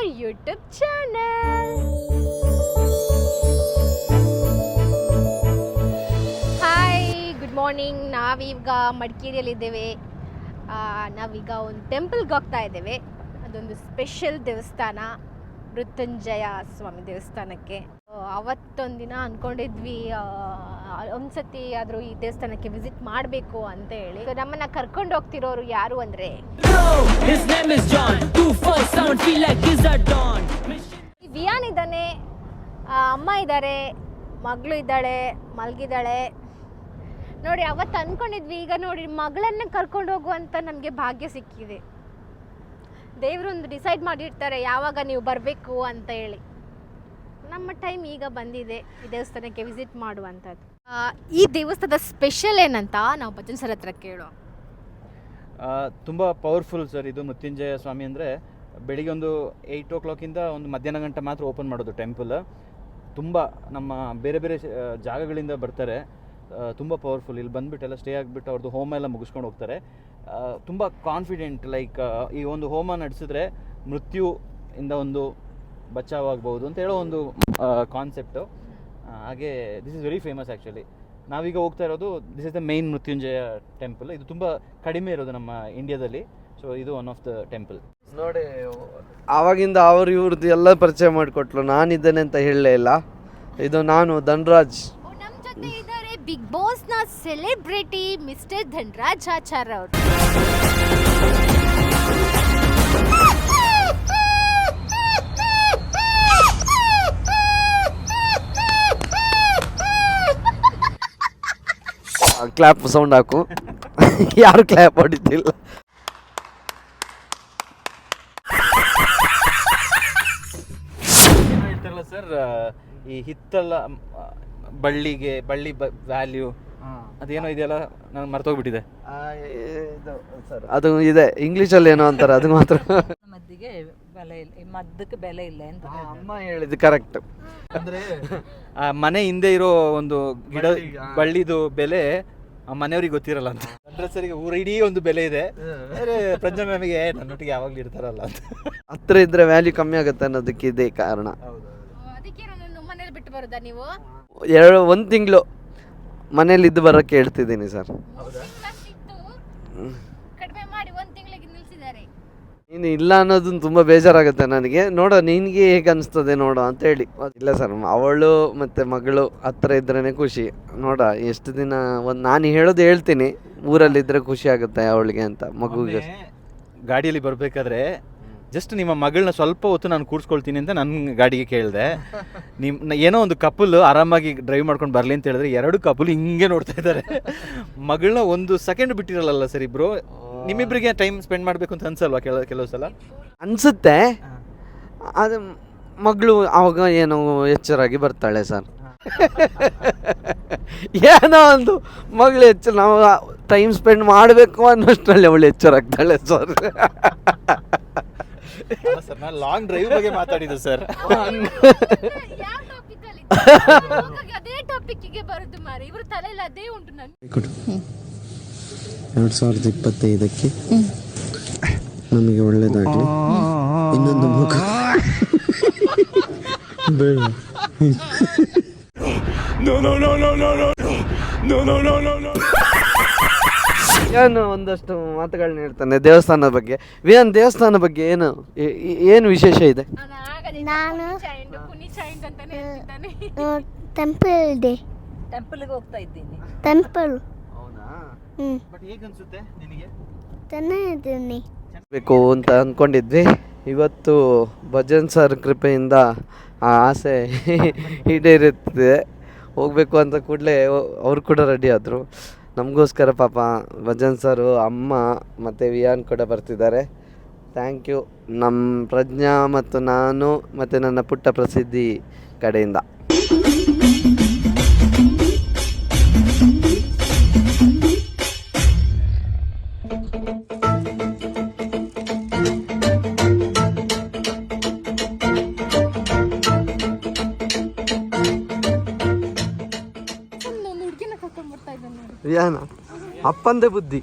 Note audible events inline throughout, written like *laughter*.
your YouTube channel. Hi good morning ನಾವೀಗ ಮಡಿಕೇರಿಯಲ್ಲಿದ್ದೇವೆ ನಾವೀಗ ಒಂದು ಟೆಂಪಲ್ಗೆ ಹೋಗ್ತಾ ಇದ್ದೇವೆ. ಅದೊಂದು ಸ್ಪೆಷಲ್ ದೇವಸ್ಥಾನ, ಮೃತ್ಯುಂಜಯ ಸ್ವಾಮಿ ದೇವಸ್ಥಾನಕ್ಕೆ. ಅವತ್ತೊಂದಿನ ಅಂದ್ಕೊಂಡಿದ್ವಿ ಆ, ಒಂದ್ಸತಿ ಆದರೂ ಈ ದೇವಸ್ಥಾನಕ್ಕೆ ವಿಸಿಟ್ ಮಾಡಬೇಕು ಅಂತ ಹೇಳಿ. ನಮ್ಮನ್ನ ಕರ್ಕೊಂಡು ಹೋಗ್ತಿರೋರು ಯಾರು ಅಂದರೆ. ವಿಯಾನ್ ಇದ್ದಾನೆ ಅಮ್ಮ ಇದ್ದಾರೆ ಮಗಳು ಇದ್ದಾಳೆ ಮಲಗಿದ್ದಾಳೆ. ನೋಡಿ ಅವತ್ತು ಅಂದ್ಕೊಂಡಿದ್ವಿ ಈಗ ನೋಡಿ ಮಗಳನ್ನ ಕರ್ಕೊಂಡು ಹೋಗುವಂತ ನಮಗೆ ಭಾಗ್ಯ ಸಿಕ್ಕಿದೆ. ದೇವರೊಂದು ಡಿಸೈಡ್ ಮಾಡಿರ್ತಾರೆ ಯಾವಾಗ ನೀವು ಬರಬೇಕು ಅಂತ ಹೇಳಿ. ನಮ್ಮ ಟೈಮ್ ಈಗ ಬಂದಿದೆ ಈ ದೇವಸ್ಥಾನಕ್ಕೆ ವಿಸಿಟ್ ಮಾಡುವಂಥದ್ದು. ಈ ದೇವಸ್ಥಾನದ ಸ್ಪೆಷಲ್ ಏನಂತ ನಾವು ಭಜನ್ ಸರ್ ಹತ್ರ ಕೇಳೋ ತುಂಬ ಪವರ್ಫುಲ್ ಸರ್ ಇದು ಮೃತ್ಯುಂಜಯ ಸ್ವಾಮಿ ಅಂದರೆ ಬೆಳಿಗ್ಗೆ ಒಂದು ಏಯ್ಟ್ ಓ ಕ್ಲಾಕಿಂದ ಒಂದು ಮಧ್ಯಾಹ್ನ ಗಂಟೆ ಮಾತ್ರ ಓಪನ್ ಮಾಡೋದು ಟೆಂಪಲ್ ತುಂಬ ನಮ್ಮ ಬೇರೆ ಬೇರೆ ಜಾಗಗಳಿಂದ ಬರ್ತಾರೆ. ತುಂಬ ಪವರ್ಫುಲ್ ಇಲ್ಲಿ ಬಂದುಬಿಟ್ಟು ಎಲ್ಲ ಸ್ಟೇ ಆಗಿಬಿಟ್ಟು ಅವ್ರದ್ದು ಹೋಮ ಎಲ್ಲ ಮುಗಿಸ್ಕೊಂಡು ಹೋಗ್ತಾರೆ. ತುಂಬ ಕಾನ್ಫಿಡೆಂಟ್ ಲೈಕ್ ಈ ಒಂದು ಹೋಮ ನಡೆಸಿದ್ರೆ ಮೃತ್ಯು ಇಂದ ಒಂದು ಬಚಾವಾಗ್ಬೋದು ಅಂತ ಹೇಳೋ ಒಂದು ಕಾನ್ಸೆಪ್ಟು ಹಾಗೆ this is very famous actually ನಾವೀಗ ಹೋಗ್ತಾ ಇರೋದು this is the main Mrityunjaya temple ಇದು ತುಂಬ ಕಡಿಮೆ ಇರೋದು ನಮ್ಮ ಇಂಡಿಯಾದಲ್ಲಿ ಸೊ ಇದು ಒನ್ ಆಫ್ ದ ಟೆಂಪಲ್ ನೋಡಿ ಆವಾಗಿಂದ ಅವ್ರು ಇವ್ರದ್ದು ಎಲ್ಲ ಪರಿಚಯ ಮಾಡಿಕೊಟ್ಲು. ನಾನಿದ್ದೇನೆ ಅಂತ ಹೇಳಲೇ ಇಲ್ಲ. ಇದು ನಾನು ಧನ್ರಾಜ್. ನಮ್ಮ ಜೊತೆ ಇದ್ದಾರೆ ಬಿಗ್ ಬಾಸ್ನ ನ ಸೆಲೆಬ್ರಿಟಿ ಮಿಸ್ಟರ್ ಧನ್ರಾಜ್ ಆಚಾರ್ ಅವರು. ಕ್ಲಾಪ್ ಸೌಂಡ್ ಹಾಕು. *laughs* ಯಾರು ಕ್ಲಾಪ್ ಹೊಡಿತಿಲ್ಲ ಸರ್ ಈ ಹಿತ್ತಲ್ಲ ಬಳ್ಳಿಗೆ ಬಳ್ಳಿ ವ್ಯಾಲ್ಯೂ ಅದೇನೋ ಇದೆಯಲ್ಲ ನಾನು ಮರ್ತೋಗ್ಬಿಟ್ಟಿದೆ ಸರ್. ಅದು ಇದೆ ಇಂಗ್ಲೀಷಲ್ಲಿ ಏನೋ ಅಂತಾರೆ ಅದು ಮಾತ್ರ. *laughs* ಮದ್ದಿಗೆ ಬೆಲೆ ಇಲ್ಲ ಈ ಮದ್ದಕ್ಕೆ ಬೆಲೆ ಇಲ್ಲ ಅಂತ ಅಮ್ಮ ಹೇಳಿದ್ದು ಕರೆಕ್ಟ್ ಅಂದ್ರೆ *laughs* ಆ ಮನೆ ಹಿಂದೆ ಇರೋ ಒಂದು ಗಿಡ ಬಳ್ಳಿದು ಬೆಲೆ ಆ ಮನೆಯವ್ರಿಗೆ ಗೊತ್ತಿರಲ್ಲ ಅಂತ. ಅಂದ್ರೆ ಸರಿಗೆ ಊರ ಇಡೀ ಒಂದು ಬೆಲೆ ಇದೆ. ಆದರೆ ಪ್ರಜ್ಞಾ ಮ್ಯಾಮಿಗೆ ನನ್ನೊಟ್ಟಿಗೆ ಯಾವಾಗಲೂ ಇರ್ತಾರಲ್ಲ ಅಂತ. ಹತ್ರ ಇದ್ರೆ ವ್ಯಾಲ್ಯೂ ಕಮ್ಮಿ ಆಗುತ್ತೆ ಅನ್ನೋದಕ್ಕೆ ಇದೇ ಕಾರಣ. ಅದಕ್ಕೆ ನಾನು ಮನೇಲಿ ಬಿಟ್ಟು ಬರೋದಾ ನೀವು? ಎರಡು ಒಂದು ತಿಂಗಳು ಮನೇಲಿ ಇದ್ದು ಬರೋಕ್ಕೆ ಹೇಳ್ತಿದ್ದೀನಿ ಸರ್ ತಿಂಗಳಷ್ಟಿತ್ತು ಕಡಿಮೆ ಮಾಡಿ ಒಂದ್ ತಿಂಗಳಿಗೆ ನಿಲ್ಸಿದ್ದಾರೆ ನೀನು ಇಲ್ಲ ಅನ್ನೋದನ್ನ ತುಂಬ ಬೇಜಾರಾಗುತ್ತೆ ನನಗೆ. ನೋಡೋ ನಿನಗೆ ಹೇಗೆ ಅನಿಸ್ತದೆ ನೋಡೋ ಅಂತ ಹೇಳಿ. ಇಲ್ಲ ಸರ್ ಅವಳು ಮತ್ತು ಮಗಳು ಹತ್ರ ಇದ್ರೇ ಖುಷಿ. ನೋಡ ಎಷ್ಟು ದಿನ ಒಂದು ನಾನು ಹೇಳೋದು ಹೇಳ್ತೀನಿ. ಊರಲ್ಲಿದ್ದರೆ ಖುಷಿ ಆಗುತ್ತೆ ಅವಳಿಗೆ ಅಂತ ಮಗುಗೆ ಗಾಡಿಯಲ್ಲಿ ಬರಬೇಕಾದ್ರೆ ಜಸ್ಟ್ ನಿಮ್ಮ ಮಗಳನ್ನ ಸ್ವಲ್ಪ ಹೊತ್ತು ನಾನು ಕೂರಿಸ್ಕೊಳ್ತೀನಿ ಅಂತ ನನ್ನ ಗಾಡಿಗೆ ಕೇಳಿದೆ. ನಿಮ್ಮ ಏನೋ ಒಂದು ಕಪಲ್ ಆರಾಮಾಗಿ ಡ್ರೈವ್ ಮಾಡ್ಕೊಂಡು ಬರಲಿ ಅಂತ ಹೇಳಿದ್ರೆ ಎರಡು ಕಪಲ್ ಹಿಂಗೆ ನೋಡ್ತಾ ಇದ್ದಾರೆ. ಮಗಳನ್ನ ಒಂದು ಸೆಕೆಂಡ್ ಬಿಟ್ಟಿರಲ್ಲ ಸರ್ ಇಬ್ರು. ನಿಮ್ಮಿಬ್ಬರಿಗೆ ಟೈಮ್ ಸ್ಪೆಂಡ್ ಮಾಡಬೇಕು ಅಂತ ಅನ್ಸಲ್ವಾ ಕೆಲ ಕೆಲವು ಸಲ ಅನಿಸುತ್ತೆ ಅದು ಮಗಳು ಆವಾಗ ಏನೋ ಎಚ್ಚರಾಗಿ ಬರ್ತಾಳೆ ಸರ್. ಏನೋ ಒಂದು ಮಗಳು ಹೆಚ್ಚು ನಾವು ಟೈಮ್ ಸ್ಪೆಂಡ್ ಮಾಡಬೇಕು ಅನ್ನೋಷ್ಟರಲ್ಲಿ ಅವಳು ಎಚ್ಚರಾಗ್ತಾಳೆ ಸರ್. ಸರ್ ನಾನು ಲಾಂಗ್ ಡ್ರೈವ್ ಬಗ್ಗೆ ಮಾತಾಡಿದ್ದು ಸರ್. ಯಾವ ಟಾಪಿಕ್ ಅಲ್ಲಿ? ಹೋಗಾಗಿ ಅದೇ ಟಾಪಿಕ್ಕಿಗೆ ಬರುದು ಮಾರಿ. ಇವ್ರ ತಲೆಯಲ್ಲಿ ಅದೇ ಉಂಟು ನನ್ ಎರಡು ಸಾವಿರದ ಇಪ್ಪತ್ತೈದಕ್ಕೆ ನಮಗೆ ಒಳ್ಳೇದಾಗಲಿ. ಇನ್ನೊಂದು ಮುಖ. ಬೇಡ ಏನು ಒಂದಷ್ಟು ಮಾತುಗಳನ್ನ ಹೇಳ್ತಾನೆ ದೇವಸ್ಥಾನದ ಬಗ್ಗೆ. ವಿಯನ್ ದೇವಸ್ಥಾನ ಬಗ್ಗೆ ಏನು ಏನು ವಿಶೇಷ ಇದೆ? ನಾನು ಟೆಂಪಲ್ ಇದೆ ಟೆಂಪಲ್ಗೆ ಹೋಗ್ತಾ ಇದ್ದೀನಿ. ಟೆಂಪಲ್ ಹ್ಞೂ ಬಟ್ ಹೇಗನ್ಸುತ್ತೆ ನಿನಗೆ? ಚೆನ್ನಾಗಿದ್ದೀನಿ. ಬೇಕು ಅಂತ ಅಂದ್ಕೊಂಡಿದ್ವಿ ಇವತ್ತು ಭಜನ್ ಸರ್ ಕೃಪೆಯಿಂದ ಆ ಆಸೆ *laughs* ಈಡೇರುತ್ತದೆ. ಹೋಗಬೇಕು ಅಂತ ಕೂಡಲೇ ಅವ್ರು ಕೂಡ ರೆಡಿ ಆದರು. ನಮಗೋಸ್ಕರ ಪಾಪ ಭಜನ್ ಸರು ಅಮ್ಮ ಮತ್ತು ವಿಯಾನ್ ಕೂಡ ಬರ್ತಿದ್ದಾರೆ. ಥ್ಯಾಂಕ್ ಯು ನಮ್ಮ ಪ್ರಜ್ಞಾ ಮತ್ತು ನಾನು ಮತ್ತು ನನ್ನ ಪುಟ್ಟ ಪ್ರಸಿದ್ಧಿ ಕಡೆಯಿಂದ. ವಿಯಾನ ಅಪ್ಪಂದೇ ಬುದ್ಧಿ.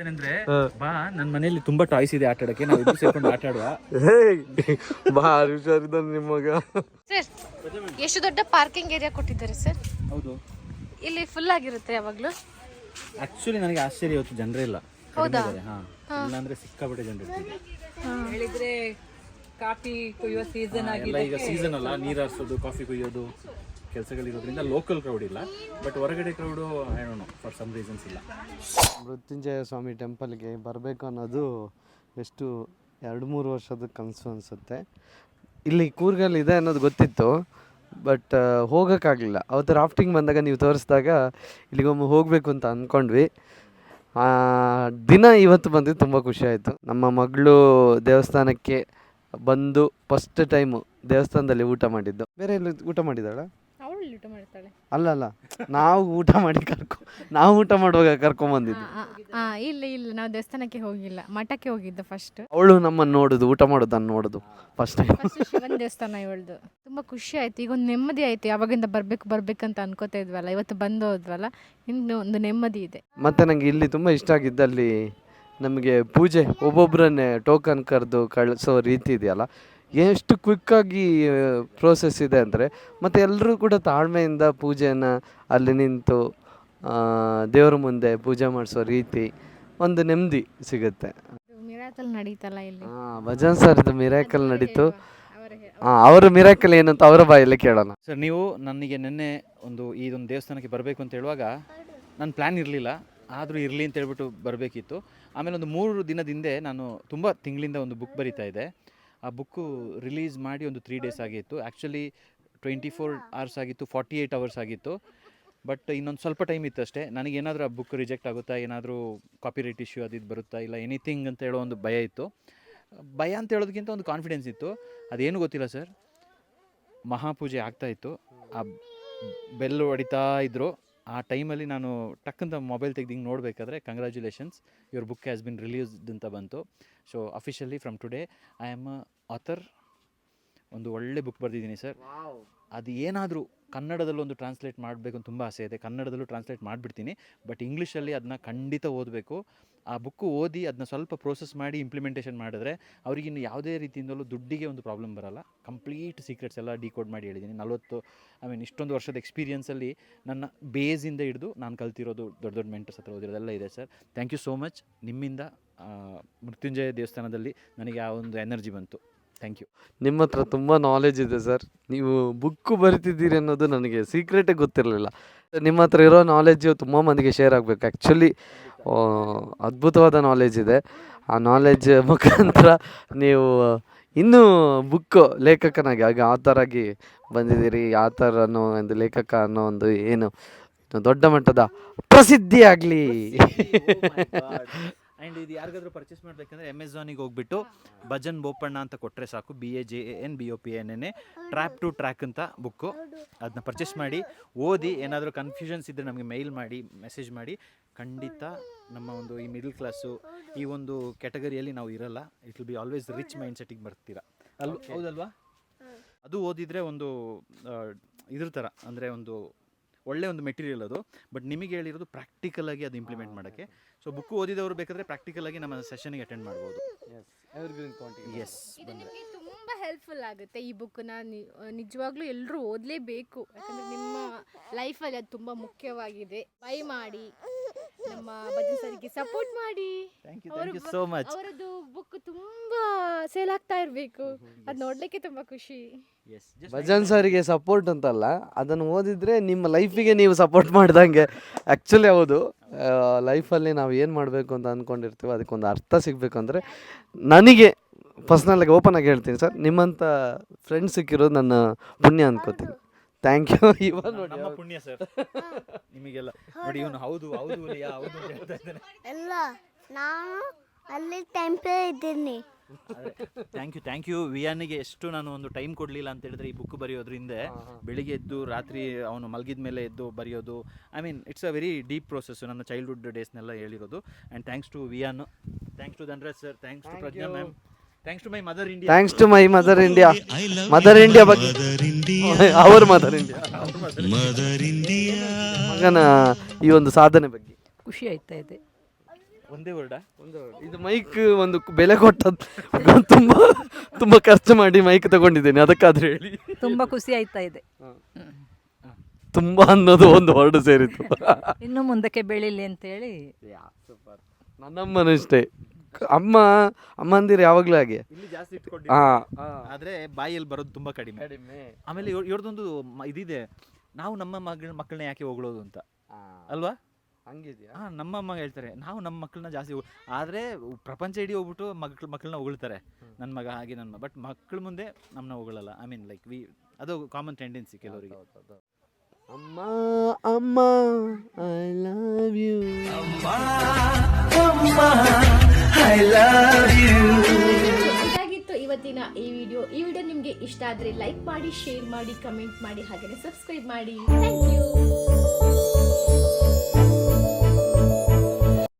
ಏನಂದ್ರೆ ಬಾ ನನ್ನ ಮನೆಯಲ್ಲಿ ತುಂಬಾ ಟಾಯ್ಸ್ ಇದೆ ಆಟ ಆಡಕ್ಕೆ ನಾವು ಸೇರ್ಕೊಂಡು ಆಟ ಆಡುವ ಭಾರಿ ಹುಷಾರಿದ್ದಾನೆ ನಿಮ್ಮ ಸರ್ ಎಷ್ಟು ದೊಡ್ಡ ಪಾರ್ಕಿಂಗ್ ಏರಿಯಾ ಕೊಟ್ಟಿದ್ದಾರೆ ಸರ್ ಹೌದು. ಇಲ್ಲಿ ಫುಲ್ ಆಗಿರುತ್ತೆ ಯಾವಾಗಲೂ? ಆಕ್ಚುಲಿ ನನಗೆ ಆಶ್ಚರ್ಯ ಇವತ್ತು ಜನರೇ ಇಲ್ಲ. ಹೌದಾ? ಇಲ್ಲಾಂದ್ರೆ ಸಿಕ್ಕಾಪಟ್ಟೆ ಜನರು. ಹೇಳಿದ್ರೆ ಕಾಫಿ ಕುಯ್ಯುವ ಸೀಸನ್ ಆಗಿದೆ ಈಗ ಸೀಸನ್ ಅಲ್ಲ ನೀರು ಹಾರಿಸೋದು ಕಾಫಿ ಕುಯ್ಯೋದು. ಕೆಲಸಗಳಿರೋದ್ರಿಂದ ಲೋಕಲ್ ಕ್ರೌಡ್ ಇಲ್ಲ ಬಟ್ ಹೊರಗಡೆ ಕ್ರೌಡು ಏನೋ ಫಾರ್ ಸಮ್ ರೀಸನ್ಸ್ ಇಲ್ಲ. ಮೃತ್ಯುಂಜಯ ಸ್ವಾಮಿ ಟೆಂಪಲ್ಗೆ ಬರಬೇಕು ಅನ್ನೋದು ಎಷ್ಟು ಎರಡು ಮೂರು ವರ್ಷದ ಕನಸು ಅನಿಸುತ್ತೆ. ಇಲ್ಲಿ ಕೂರ್ಗಲ್ ಇದೆ ಅನ್ನೋದು ಗೊತ್ತಿತ್ತು ಬಟ್ ಹೋಗೋಕ್ಕಾಗಲಿಲ್ಲ. ಅವತ್ತು ರಾಫ್ಟಿಂಗ್ ಬಂದಾಗ ನೀವು ತೋರಿಸಿದಾಗ ಇಲ್ಲಿಗೊಮ್ಮೆ ಹೋಗಬೇಕು ಅಂತ ಅಂದ್ಕೊಂಡ್ವಿ ದಿನ ಇವತ್ತು ಬಂದಿದ್ದು ತುಂಬ ಖುಷಿ ಆಯಿತು. ನಮ್ಮ ಮಗಳು ದೇವಸ್ಥಾನಕ್ಕೆ ಬಂದು ಫಸ್ಟ್ ಟೈಮು ದೇವಸ್ಥಾನದಲ್ಲಿ ಊಟ ಮಾಡಿದ್ದು. ಬೇರೆ ಎಲ್ಲಿ ಊಟ ಮಾಡಿದ್ದಾಳ? ಅವಳು ಊಟ ಮಾಡ್ತಾಳೆ. ಅಲ್ಲ ಅಲ್ಲ ನಾವು ಊಟ ಮಾಡಿ ಕರ್ಕೊ ನಾವು ಊಟ ಮಾಡುವಾಗ ಕರ್ಕೊಂಬಂದಿದ್ದು ಆ, ಇಲ್ಲ ಇಲ್ಲ ನಾವು ದೇವಸ್ಥಾನಕ್ಕೆ ಹೋಗಿಲ್ಲ. ಮಠಕ್ಕೆ ಹೋಗಿದ್ದು ಫಸ್ಟ್ ಅವಳು ನಮ್ಮನ್ನು ನೋಡುದು ಊಟ ಮಾಡೋದನ್ನು ನೋಡುದು ಫಸ್ಟ್ ಟೈಮ್ ಫಸ್ಟ್ ಶಿವನ ದೇವಸ್ಥಾನ ಇವಳ್ದು. ತುಂಬಾ ಖುಷಿ ಆಯ್ತು ಈಗ ಒಂದು ನೆಮ್ಮದಿ ಆಯ್ತು ಯಾವಾಗಿಂದ ಬರ್ಬೇಕು ಬರ್ಬೇಕಂತ ಅನ್ಕೋತಾ ಇದ್ವಲ್ಲ ಇವತ್ತು ಬಂದು ಹೋದ್ವಲ್ಲ ಇನ್ನು ಒಂದು ನೆಮ್ಮದಿ ಇದೆ. ಮತ್ತೆ ನನಗೆ ಇಲ್ಲಿ ತುಂಬ ಇಷ್ಟ ಆಗಿದ್ದಲ್ಲಿ ನಮಗೆ ಪೂಜೆ ಒಬ್ಬೊಬ್ಬರನ್ನೇ ಟೋಕನ್ ಕರೆದು ಕಳಿಸೋ ರೀತಿ ಇದೆಯಲ್ಲ ಎಷ್ಟು ಕ್ವಿಕ್ಕಾಗಿ ಪ್ರೋಸೆಸ್ ಇದೆ ಅಂದರೆ ಮತ್ತು ಎಲ್ಲರೂ ಕೂಡ ತಾಳ್ಮೆಯಿಂದ ಪೂಜೆಯನ್ನು ಅಲ್ಲಿ ನಿಂತು ದೇವರ ದೇವ್ರ ಮುಂದೆ ಪೂಜೆ ಮಾಡಿಸೋ ರೀತಿ ಒಂದು ನೆಮ್ಮದಿ ಸಿಗುತ್ತೆ. ಮಿರಾಕಲ್ ನಡೀತಲ್ಲ ಇಲ್ಲಿ. ಹಾಂ ಭಜನ್ ಸರ್ದು ಮಿರಾಕಲ್ ನಡೀತು. ಅವರ ಹಾಂ ಅವರ ಮಿರಾಕಲ್ ಏನಂತ ಅವರ ಬಾಯಲ್ಲಿ ಕೇಳೋಣ. ಸರ್ ನೀವು ನನಗೆ ನಿನ್ನೆ ಒಂದು ಇದೊಂದು ದೇವಸ್ಥಾನಕ್ಕೆ ಬರಬೇಕು ಅಂತ ಹೇಳುವಾಗ ನನ್ನ ಪ್ಲ್ಯಾನ್ ಇರಲಿಲ್ಲ. ಆದರೂ ಇರಲಿ ಅಂತ ಹೇಳ್ಬಿಟ್ಟು ಬರಬೇಕಿತ್ತು. ಆಮೇಲೆ ಒಂದು ಮೂರು ದಿನದ ಹಿಂದೆ ನಾನು ತುಂಬ ತಿಂಗಳಿಂದ ಒಂದು ಬುಕ್ ಬರಿತಾ ಇದ್ದೆ. ಆ ಬುಕ್ಕು ರಿಲೀಸ್ ಮಾಡಿ ಒಂದು ತ್ರೀ ಡೇಸ್ ಆಗಿತ್ತು. ಆ್ಯಕ್ಚುಲಿ ಟ್ವೆಂಟಿ ಫೋರ್ ಅವರ್ಸ್ ಆಗಿತ್ತು ಫಾರ್ಟಿ ಏಯ್ಟ್ ಅವರ್ಸ್ ಆಗಿತ್ತು. ಬಟ್ ಇನ್ನೊಂದು ಸ್ವಲ್ಪ ಟೈಮ್ ಇತ್ತು ಅಷ್ಟೇ. ನನಗೇನಾದರೂ ಆ ಬುಕ್ ರಿಜೆಕ್ಟ್ ಆಗುತ್ತಾ? ಏನಾದರೂ ಕಾಪಿರೈಟ್ ಇಶ್ಯೂ ಅದು ಇದು ಬರುತ್ತಾ? ಇಲ್ಲ ಎನಿಥಿಂಗ್ ಅಂತ ಹೇಳೋ ಒಂದು ಭಯ ಇತ್ತು. ಭಯ ಅಂತ ಹೇಳೋದಕ್ಕಿಂತ ಒಂದು ಕಾನ್ಫಿಡೆನ್ಸ್ ಇತ್ತು. ಅದೇನು ಗೊತ್ತಿಲ್ಲ ಸರ್ ಮಹಾಪೂಜೆ ಆಗ್ತಾಯಿತ್ತು ಆ ಬೆಲ್ಲು ಹೊಡಿತಾ ಇದ್ರು. ಆ ಟೈಮಲ್ಲಿ ನಾನು ಟಕ್ಕಂತ ಮೊಬೈಲ್ ತೆಗೆದು ಹಿಂಗೆ ನೋಡಬೇಕಾದ್ರೆ congratulations your book has been released ಅಂತ ಬಂತು. So officially from today I am a author ಒಂದು ಒಳ್ಳೆ ಬುಕ್ ಬರೆದಿದ್ದೀನಿ ಸರ್ ಅದು ಏನಾದರೂ ಕನ್ನಡದಲ್ಲೂ ಒಂದು ಟ್ರಾನ್ಸ್ಲೇಟ್ ಮಾಡಬೇಕು ಅಂತ ತುಂಬ ಆಸೆ ಇದೆ. ಕನ್ನಡದಲ್ಲೂ ಟ್ರಾನ್ಸ್ಲೇಟ್ ಮಾಡಿಬಿಡ್ತೀನಿ. ಬಟ್ ಇಂಗ್ಲೀಷಲ್ಲಿ ಅದನ್ನ ಖಂಡಿತ ಓದಬೇಕು. ಆ ಬುಕ್ಕು ಓದಿ ಅದನ್ನ ಸ್ವಲ್ಪ ಪ್ರೋಸೆಸ್ ಮಾಡಿ ಇಂಪ್ಲಿಮೆಂಟೇಷನ್ ಮಾಡಿದ್ರೆ ಅವ್ರಿಗಿನ್ನು ಯಾವುದೇ ರೀತಿಯಿಂದಲೂ ದುಡ್ಡಿಗೆ ಒಂದು ಪ್ರಾಬ್ಲಮ್ ಬರಲ್ಲ. ಕಂಪ್ಲೀಟ್ ಸೀಕ್ರೆಟ್ಸ್ ಎಲ್ಲ ಡಿಕೋಡ್ ಮಾಡಿ ಹೇಳಿದ್ದೀನಿ. ನಲವತ್ತು ಐ ಮೀನ್ ಇಷ್ಟೊಂದು ವರ್ಷದ ಎಕ್ಸ್ಪೀರಿಯನ್ಸಲ್ಲಿ ನನ್ನ ಬೇಸಿಂದ ಹಿಡಿದು ನಾನು ಕಲ್ತಿರೋದು ದೊಡ್ಡ ದೊಡ್ಡ ಮೆಂಟರ್ಸ್ ಹತ್ರ ಓದಿರೋದೆಲ್ಲ ಇದೆ sir thank you so much ನಿಮ್ಮಿಂದ ಮೃತ್ಯುಂಜಯ ದೇವಸ್ಥಾನದಲ್ಲಿ ನನಗೆ ಆ ಒಂದು ಎನರ್ಜಿ ಬಂತು. ಥ್ಯಾಂಕ್ ಯು ನಿಮ್ಮ ಹತ್ರ ತುಂಬ ನಾಲೆಜ್ ಇದೆ ಸರ್ ನೀವು ಬುಕ್ಕು ಬರಿತಿದ್ದೀರಿ ಅನ್ನೋದು ನನಗೆ ಸೀಕ್ರೆಟೇ ಗೊತ್ತಿರಲಿಲ್ಲ. ನಿಮ್ಮ ಹತ್ರ ಇರೋ ನಾಲೆಜು ತುಂಬ ಮಂದಿಗೆ ಶೇರ್ ಆಗಬೇಕು. ಆ್ಯಕ್ಚುಲಿ ಅದ್ಭುತವಾದ ನಾಲೆಜ್ ಇದೆ. ಆ ನಾಲೆಜ್ ಮುಖಾಂತರ ನೀವು ಇನ್ನೂ ಬುಕ್ಕು ಲೇಖಕನಾಗಿ ಆಥರ್ ಆಗಿ ಬಂದಿದ್ದೀರಿ. ಥರ ಅನ್ನೋ ಒಂದು ಲೇಖಕ ಅನ್ನೋ ಒಂದು ಏನು ದೊಡ್ಡ ಮಟ್ಟದ ಪ್ರಸಿದ್ಧಿ ಆಗಲಿ ಆ್ಯಂಡ್ ಇದು ಯಾರಿಗಾದ್ರೂ ಪರ್ಚೇಸ್ ಮಾಡಬೇಕಂದ್ರೆ ಅಮೆಝಾನಿಗೆ ಹೋಗ್ಬಿಟ್ಟು ಭಜನ್ ಬೋಪಣ್ಣ ಅಂತ ಕೊಟ್ಟರೆ ಸಾಕು. B A J A N B O P N N A trap to track ಅಂತ ಬುಕ್ಕು ಅದನ್ನ ಪರ್ಚೇಸ್ ಮಾಡಿ ಓದಿ ಏನಾದರೂ ಕನ್ಫ್ಯೂಷನ್ಸ್ ಇದ್ದರೆ ನಮಗೆ ಮೇಲ್ ಮಾಡಿ ಮೆಸೇಜ್ ಮಾಡಿ. ಖಂಡಿತ ನಮ್ಮ ಒಂದು ಈ ಮಿಡಲ್ ಕ್ಲಾಸು ಈ ಒಂದು ಕ್ಯಾಟಗರಿಯಲ್ಲಿ ನಾವು ಇರಲ್ಲ. It will be always rich mind ಸೆಟ್ಟಿಗೆ ಬರ್ತೀರಾ. ಅಲ್ವ? ಹೌದಲ್ವಾ? ಅದು ಓದಿದರೆ ಒಂದು ಇದ್ರ ಥರ ಅಂದರೆ ಒಂದು ಒಳ್ಳೆ ಒಂದು ಮೆಟೀರಿಯಲ್ ಅದು. ಬಟ್ ನಿಮಗೆ ಹೇಳಿರೋದು ಪ್ರಾಕ್ಟಿಕಲ್ ಆಗಿ ಅದು ಇಂಪ್ಲಿಮೆಂಟ್ ಮಾಡೋಕ್ಕೆ. ಸೊ ಬುಕ್ ಓದಿದವರು ಬೇಕಾದರೆ ಪ್ರಾಕ್ಟಿಕಲ್ ಆಗಿ ನಮ್ಮ ಸೆಷನ್ಗೆ ಅಟೆಂಡ್ ಮಾಡ್ಬೋದು. ಎಸ್ ಇದು ನಿಮಗೆ ತುಂಬ ಹೆಲ್ಪ್ಫುಲ್ ಆಗುತ್ತೆ ಈ ಬುಕ್ನ ನಿಜವಾಗ್ಲೂ ಎಲ್ಲರೂ ಓದಲೇಬೇಕು. ಯಾಕಂದರೆ ನಿಮ್ಮ ಲೈಫಲ್ಲಿ ಅದು ತುಂಬ ಮುಖ್ಯವಾಗಿದೆ. ಬೈ ಮಾಡಿ. ನಮ್ಮ ಭಜನ್ ಸರ್ಗೆ ಸಪೋರ್ಟ್ ಮಾಡಿ. Thank you thank you so much ಅವರದ್ದು ಬುಕ್ ತುಂಬಾ ಸೇಲ್ ಆಗ್ತಾ ಇರಬೇಕು. ಅದು ನೋಡ್ಲಿಕ್ಕೆ ತುಂಬಾ ಖುಷಿ. ಎಸ್ ಭಜನ್ ಸರ್ಗೆ ಸಪೋರ್ಟ್ ಅಂತಲ್ಲ ಅದನ್ನು ಓದಿದ್ರೆ ನಿಮ್ಮ ಲೈಫಿಗೆ ನೀವು ಸಪೋರ್ಟ್ ಮಾಡ್ದಂಗೆ. ಆ್ಯಕ್ಚುಲಿ ಹೌದು ಲೈಫಲ್ಲಿ ನಾವು ಏನು ಮಾಡಬೇಕು ಅಂತ ಅಂದ್ಕೊಂಡಿರ್ತೀವೋ ಅದಕ್ಕೊಂದು ಅರ್ಥ ಸಿಗಬೇಕು ಅಂದರೆ ನನಗೆ ಪರ್ಸ್ನಲಾಗಿ ಓಪನ್ ಆಗಿ ಹೇಳ್ತೀನಿ ಸರ್. ನಿಮ್ಮಂಥ ಫ್ರೆಂಡ್ಸ್ ಸಿಕ್ಕಿರೋದು ನನ್ನ ಪುಣ್ಯ ಅನ್ಕೋತೀನಿ. ಥ್ಯಾಂಕ್ ಯು ಇವಾಗ ನೋಡಿ ನಮ್ಮ ಪುಣ್ಯ ಸರ್. *laughs* ನಿಮಗೆಲ್ಲ. ನೋಡಿ ಇವನು ಹೌದು ಹೌದು ಹುಲಿಯಾ, ಹೌದು ಅಂತ ಹೇಳ್ತಾ ಇದ್ದಾನೆ. ಎಲ್ಲ ನಾನು ಅಲ್ಲಿ ಟೆಂಪಲ್ ಇದ್ದೀನಿ. ಥ್ಯಾಂಕ್ ಯು ಥ್ಯಾಂಕ್ ಯು ವಿಯಾನಿಗೆ ಎಷ್ಟು ನಾನು ಒಂದು ಟೈಮ್ ಕೊಡಲಿಲ್ಲ ಅಂತ ಹೇಳಿದ್ರೆ ಈ ಬುಕ್ ಬರೆಯೋದ್ರಿಂದ ಬೆಳಿಗ್ಗೆ ಎದ್ದು ರಾತ್ರಿ ಅವನು ಮಲಗಿದ ಮೇಲೆ ಎದ್ದು ಬರೆಯೋದು. I mean it's a very deep process ನನ್ನ ಚೈಲ್ಡ್ಹುಡ್ ಡೇಸ್ನೆಲ್ಲ ಹೇಳಿರೋದು. And thanks to Viyan. Thanks to Dhanraj sir thanks to Pragnya ma'am thanks to my mother India thanks to my mother India mother India ಬಗ್ಗೆ our mother India ಮಗನ ಈ ಒಂದು ಸಾಧನೆ ಬಗ್ಗೆ. ಖುಷಿ ಆಯ್ತಾ ಇದೆ. ಒಂದೇ ವರ್ಡ ಇದು ಮೈಕ್ ಒಂದು ಬೆಲೆ ಕೊಟ್ಟದ್ದು ತುಂಬ ತುಂಬ ಖರ್ಚು ಮಾಡಿ ಮೈಕ್ ತಗೊಂಡಿದ್ದೇನೆ ಅದಕ್ಕಾದ್ರೆ ಹೇಳಿ. ತುಂಬಾ ಖುಷಿ ಆಯ್ತಾ ಇದೆ. ತುಂಬ ಅನ್ನೋದು ಒಂದು ವರ್ಡ್ ಸೇರಿತ್ತು. ಇನ್ನು ಮುಂದಕ್ಕೆ ಬೆಳಿಲಿ ಅಂತೇಳಿ. ಹೇಳಿ ಇಷ್ಟೇ ಅಮ್ಮ ಅಮ್ಮಂದಿರು ಯಾವಾಗಲೂ ಹಾಗೆ. ಇಲ್ಲಿ ಜಾಸ್ತಿ ಹಾಂ ಆದ್ರೆ ಬಾಯಲ್ಲಿ ಬರೋದು ತುಂಬಾ ಕಡಿಮೆ. ಆಮೇಲೆ ಇವ್ರ್- ಇವ್ರದ್ದೊಂದು ಮ- ಇದಿದೆ. ನಾವು ನಮ್ಮ ಮಗಳ ಮಕ್ಕಳನ್ನ ಯಾಕೆ ಹೊಗಳೋದು ಅಂತ. ಅಲ್ವಾ? ಹಂಗಿದ್ಯಾ? ಹಾ ನಮ್ಮ ಅಮ್ಮ ಹೇಳ್ತಾರೆ ನಾವು ನಮ್ಮ ಮಕ್ಕಳನ್ನ ಜಾಸ್ತಿ ಹೊಗ್- ಆದ್ರೆ ಪ್ರಪಂಚ ಇಡೀ ಹೋಗ್ಬಿಟ್ಟು ಮಕ್ಳು ಮಕ್ಕಳನ್ನ ಹೊಗಳ್ತಾರೆ. ನನ್ನ ಮಗ ಹಾಗೆ ನನ್ನ ಬಟ್ ಮಕ್ಕಳ ಮುಂದೆ ನಮ್ಮನ್ನ ಹೊಗಳಲ್ಲ. ಐ ಮೀನ್ ಲೈಕ್ ವಿ ಅದು ಕಾಮನ್ ಟೆಂಡೆನ್ಸಿ ಕೆಲವರಿಗೆ. ಅಮ್ಮ ಅಮ್ಮ ಐ ಲವ್ ಯು ಇವತ್ತಿನ ಈ ವಿಡಿಯೋ. ಈ ವಿಡಿಯೋ ನಿಮಗೆ ಇಷ್ಟ ಆದರೆ ಲೈಕ್ ಮಾಡಿ ಶೇರ್ ಮಾಡಿ ಕಮೆಂಟ್ ಮಾಡಿ ಹಾಗೆ ಸಬ್ಸ್ಕ್ರೈಬ್ ಮಾಡಿ. Thank you